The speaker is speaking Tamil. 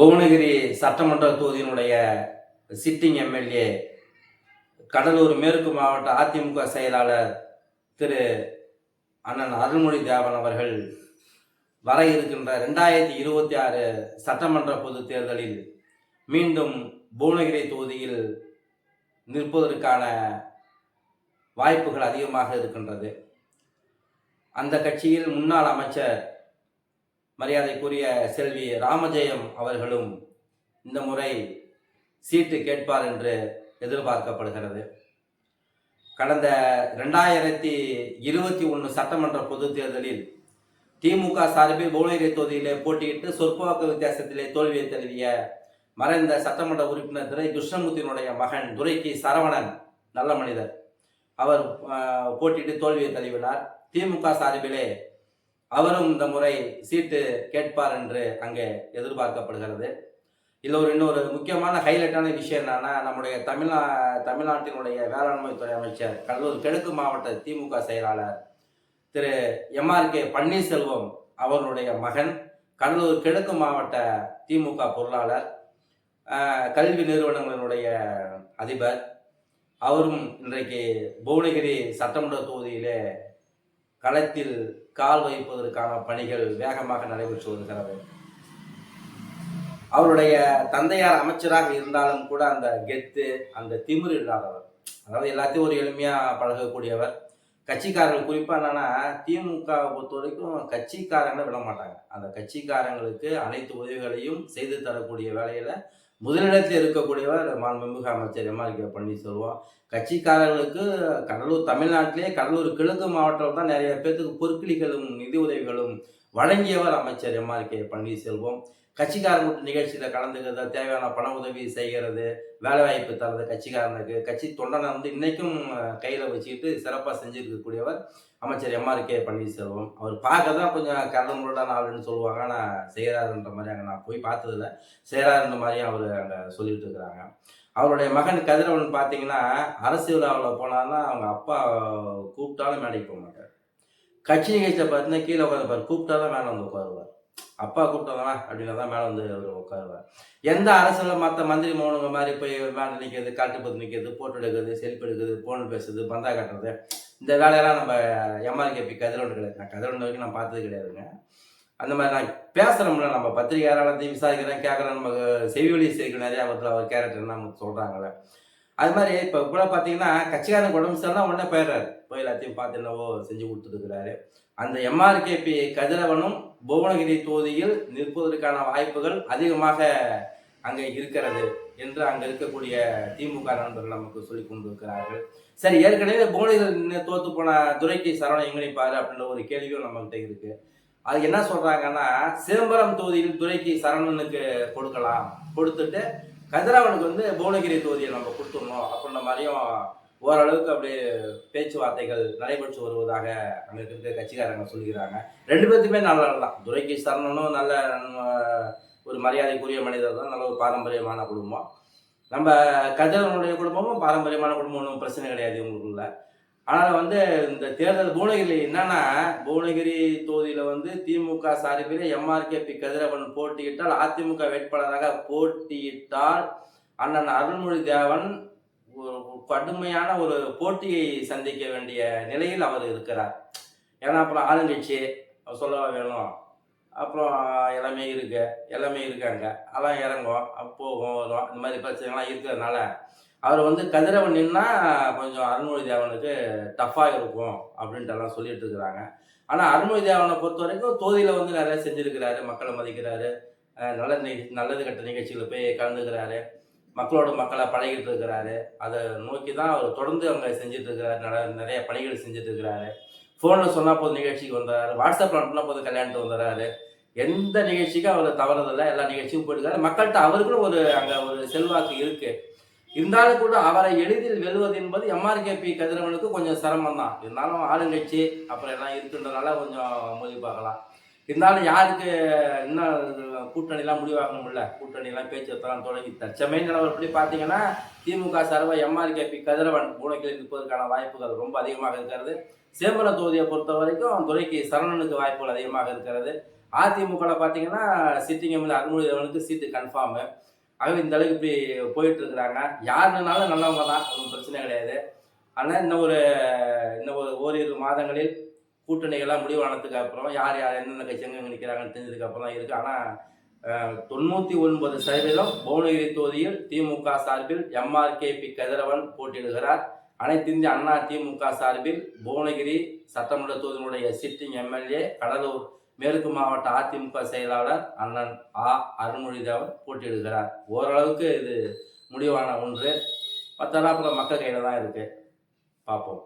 புவனகிரி சட்டமன்ற தொகுதியினுடைய சிட்டிங் எம்எல்ஏ கடலூர் மேற்கு மாவட்ட அதிமுக செயலாளர் திரு அண்ணன் அருள்மொழி தேவன் அவர்கள் வர இருக்கின்ற ரெண்டாயிரத்தி இருபத்தி ஆறு சட்டமன்ற பொதுத் தேர்தலில் மீண்டும் புவனகிரி தொகுதியில் நிற்பதற்கான வாய்ப்புகள் அதிகமாக இருக்கின்றது. அந்த கட்சியில் முன்னாள் அமைச்சர் மரியாதைக்குரிய செல்வி ராமஜெயம் அவர்களும் இந்த முறை சீட்டு கேட்பார் என்று எதிர்பார்க்கப்படுகிறது. கடந்த ரெண்டாயிரத்தி இருபத்தி ஒன்று சட்டமன்ற பொதுத் தேர்தலில் திமுக சார்பில் புவனகிரி தொகுதியிலே போட்டியிட்டு சொற்பவாக்கு வித்தியாசத்திலே தோல்வியை தழுவிய மறைந்த சட்டமன்ற உறுப்பினர் துரை கிருஷ்ணமூர்த்தியினுடைய மகன் துரைக்கு சரவணன் நல்ல மனிதர். அவர் போட்டியிட்டு தோல்வியை தழுவினார். திமுக சார்பிலே அவரும் இந்த முறை சீட்டு கேட்பார் என்று அங்கே எதிர்பார்க்கப்படுகிறது. இதில் ஒரு இன்னொரு முக்கியமான ஹைலைட்டான விஷயம் என்னன்னா நம்முடைய தமிழ்நா தமிழ்நாட்டினுடைய வேளாண்மை துறை அமைச்சர் கடலூர் கிழக்கு மாவட்ட திமுக செயலாளர் திரு எம்ஆர்கே பன்னீர்செல்வம் அவருடைய மகன் கடலூர் கிழக்கு மாவட்ட திமுக பொருளாளர் கல்வி நிறுவனங்களினுடைய அதிபர். அவரும் இன்றைக்கு புவனகிரி சட்டமன்ற தொகுதியிலே களத்தில் கால் வைப்பதற்கான பணிகள் வேகமாக நடைபெற்று வருகிறது. அவருடைய தந்தையார் அமைச்சராக இருந்தாலும் கூட அந்த கெத்து அந்த திமிர் இல்லாதவர் அதாவது எல்லாத்தையும் ஒரு எளிமையாக பழகக்கூடியவர். கட்சிக்காரர்கள் குறிப்பாக என்னன்னா திமுக பொறுத்த வரைக்கும் கட்சிக்காரங்களை விட மாட்டாங்க. அந்த கட்சிக்காரங்களுக்கு அனைத்து உதவிகளையும் செய்து தரக்கூடிய வேலையில் முதலிடத்தில் இருக்கக்கூடியவர் மாண்புமிகு அமைச்சர் எம்ஆர் கே பன்னீர்செல்வம். கட்சிக்காரர்களுக்கு கடலூர் தமிழ்நாட்டிலே கடலூர் கிழக்கு மாவட்டம் தான் நிறைய பேர்த்துக்கு பொற்கிளிகளும் நிதி உதவிகளும் வழங்கியவர் அமைச்சர் எம்ஆர் கே பன்னீர்செல்வம். கட்சிக்காரங்க நிகழ்ச்சியில் கலந்துக்கிறது தேவையான பண உதவி செய்கிறது வேலை வாய்ப்பு தரது கட்சிக்காரனுக்கு. கட்சி தொண்டனை வந்து இன்னைக்கும் கையில் வச்சுக்கிட்டு சிறப்பாக செஞ்சுருக்கக்கூடியவர் அமைச்சர் எம்ஆர் கே. பன்னீர்செல்வம். அவர் பார்க்க தான் கொஞ்சம் கரடுமுரடான ஆளுன்னு சொல்லுவாங்க. ஆனால் செய்கிறாருன்ற மாதிரி அங்கே நான் போய் பார்த்ததில்ல. செய்கிறாருன்ற மாதிரியும் அவர் அங்கே சொல்லிட்டு இருக்கிறாங்க. அவருடைய மகன் கதிரவன் பார்த்தீங்கன்னா அரசு விழாவில் போனான்னா அவங்க அப்பா கூப்பிட்டாலும் மேடைக்கு போக மாட்டார். கட்சி நிகழ்ச்சியில் பார்த்தீங்கன்னா கீழே உட்காந்துப்பார் கூப்பிட்டா தான் மேலே வந்து உட்காருவார். அப்பா கூப்பிட்டவங்க அப்படின்னா தான் மேலே வந்து அவர் உட்காருவார். எந்த அரசில் மற்ற மந்திரி மௌனங்க மாதிரி போய் மேலே நிற்கிறது காட்டுப்பத்து நிற்கிறது போட்டோ எடுக்கிறது செல்ஃபி எடுக்கிறது ஃபோன் பேசுறது பந்தா கட்டுறது இந்த வேலையெல்லாம் நம்ம எம்ஆர்கேபி கதிரோடு கிடையாது நான் கதிரோடு வரைக்கும் நான் பார்த்தது கிடையாதுங்க. அந்த மாதிரி நான் பேசுகிறோம்ல நம்ம பத்திரிகையாளர்த்தையும் விசாரிக்கிறேன் கேட்குறேன் நமக்கு செய்வடை செய்கிற நிறையா வருது அவர் கேரக்டர்னு நமக்கு சொல்கிறாங்களே அது மாதிரி இப்போ கூட பார்த்தீங்கன்னா கட்சிக்காரன் உடம்பு சரினா உடனே போயிடுறாரு. போய் எல்லாத்தையும் பார்த்து என்னவோ செஞ்சு கொடுத்துருக்கிறாரு அந்த எம்ஆர்கேபி கதிரவனும் புவனகிரி தொகுதியில் நிற்பதற்கான வாய்ப்புகள் அதிகமாக அங்கே இருக்கிறது என்று அங்கே இருக்கக்கூடிய திமுக நண்பர்கள் நமக்கு சொல்லி கொண்டிருக்கிறார்கள். சரி ஏற்கனவே புவனகிரி தோத்து போன துரைக்கு சரவணன் எங்க அப்படின்ற ஒரு கேள்வியும் நம்மகிட்ட இருக்கு. அது என்ன சொல்றாங்கன்னா சிதம்பரம் தொகுதியில் துரைக்கு சரவணனுக்கு கொடுக்கலாம். கொடுத்துட்டு கதிரவனுக்கு வந்து புவனகிரி தொகுதியை நம்ம கொடுத்துடணும். அப்படின்ற மாதிரியும் ஓரளவுக்கு அப்படியே பேச்சுவார்த்தைகள் நடைபெற்று வருவதாக அங்கே இருக்க கட்சிக்காரங்க சொல்லிக்கிறாங்க. ரெண்டு பேர்த்துமே நல்ல தான். துரைக்கு சரணனும் நல்ல ஒரு மரியாதைக்குரிய மனிதர் தான். நல்ல ஒரு பாரம்பரியமான குடும்பம். நம்ம கதிரவனுடைய குடும்பமும் பாரம்பரியமான குடும்பம் ஒன்றும் பிரச்சனை கிடையாது இவங்களுக்குள்ள. ஆனால் வந்து இந்த தேர்தல் புவனகிரி என்னன்னா புவனகிரி தொகுதியில் வந்து திமுக சார்பில் எம்ஆர்கேபி கதிரவன் போட்டியிட்டால் அதிமுக வேட்பாளராக போட்டியிட்டால் அண்ணன் அருள்மொழி தேவன் ஒரு கடுமையான ஒரு போட்டியை சந்திக்க வேண்டிய நிலையில் அவர் இருக்கிறார். ஏன்னா அப்புறம் ஆளுங்கட்சி சொல்லவா வேணும். அப்புறம் எல்லாமே இருக்கு எல்லாமே இருக்காங்க. அதெல்லாம் இறங்கும் போகும் வரும். இந்த மாதிரி பிரச்சனைகள்லாம் இருக்கிறதுனால அவர் வந்து கதிரவன் நின்னா கொஞ்சம் அருள்மொழி தேவனுக்கு டஃப்பாக இருக்கும் அப்படின்ட்டு எல்லாம் சொல்லிட்டு இருக்கிறாங்க. ஆனால் அருள்மொழி தேவனை பொறுத்த வரைக்கும் தோதியில் வந்து நிறைய செஞ்சுருக்கிறாரு மக்களை மதிக்கிறாரு. நல்ல நல்லது கட்ட நிகழ்ச்சியில் போய் கலந்துக்கிறாரு. மக்களோட மக்களை பழகிட்டு இருக்கிறாரு. அதை நோக்கி தான் அவர் தொடர்ந்து அவங்க செஞ்சுட்டு இருக்கிறாரு. நட- நிறைய பணிகள் செஞ்சுட்டு இருக்கிறாரு. ஃபோனில் சொன்னால் போது நிகழ்ச்சிக்கு வந்தார் வாட்ஸ்அப்பில் அனுப்பினா போது கல்யாணத்துக்கு வந்துடுறாரு எந்த நிகழ்ச்சிக்கும் அவர் தவறதில்லை. எல்லா நிகழ்ச்சியும் போயிருக்காரு மக்கள்கிட்ட அவருக்குன்னு ஒரு அங்கே ஒரு செல்வாக்கு இருக்குது இருந்தாலும் கூட அவரை எளிதில் வெல்வது என்பது எம்ஆர்கேபி கதிரவனுக்கு கொஞ்சம் சிரமம் தான் இருந்தாலும் ஆளுங்கட்சி அப்புறம் எல்லாம் இருக்குன்றனால கொஞ்சம் மோதி பார்க்கலாம். இருந்தாலும் யாருக்கு இன்னும் கூட்டணிலாம் முடிவாகணும்ல? கூட்டணிலாம் பேச்சுவார்த்தைலாம் தொடங்கி தச்சமே நிலவரப்படி பார்த்தீங்கன்னா திமுக சார்பாக எம்ஆர்கேபி கதிரவன் பூனைக்கில் நிற்பதற்கான வாய்ப்புகள் ரொம்ப அதிகமாக இருக்கிறது. சேம்பல தொகுதியை பொறுத்த வரைக்கும் துறைக்கு சரணனுக்கு வாய்ப்புகள் அதிகமாக இருக்கிறது. அதிமுகவில் பார்த்தீங்கன்னா சிட்டிங் எம்எல்ஏ அருள்மொழிதேவனுக்கு சீட்டு கன்ஃபார்மு அவங்க இந்த அளவுக்கு இப்படி போயிட்டு இருக்கிறாங்க யாருனாலும் நல்லவங்க தான் ஒன்றும் பிரச்சனை கிடையாது. ஆனால் இன்னும் ஒரு இன்னும் ஒரு ஓரிரு மாதங்களில் கூட்டணிகள்லாம் முடிவானதுக்கு அப்புறம் யார் யார் எந்தெந்த கட்சி எங்க நிற்கிறாங்கன்னு தெரிஞ்சதுக்கு அப்புறம் தான் இருக்கு. ஆனால் தொண்ணூற்றி ஒன்பது சதவீதம் புவனகிரி தொகுதியில் திமுக சார்பில் எம்ஆர்கேபி கதிரவன் போட்டியிடுகிறார். அனைத்து இந்திய அண்ணா திமுக சார்பில் புவனகிரி சட்டமன்ற தொகுதியினுடைய சிட்டிங் எம்எல்ஏ கடலூர் மேற்கு மாவட்ட அதிமுக செயலாளர் அண்ணன் ஆ. அருள்மொழிதேவன் போட்டியிடுகிறார். ஓரளவுக்கு இது முடிவான ஒன்று. மற்றெல்லாம் அப்புறம் மக்கள் கையில் தான் இருக்குது பார்ப்போம்.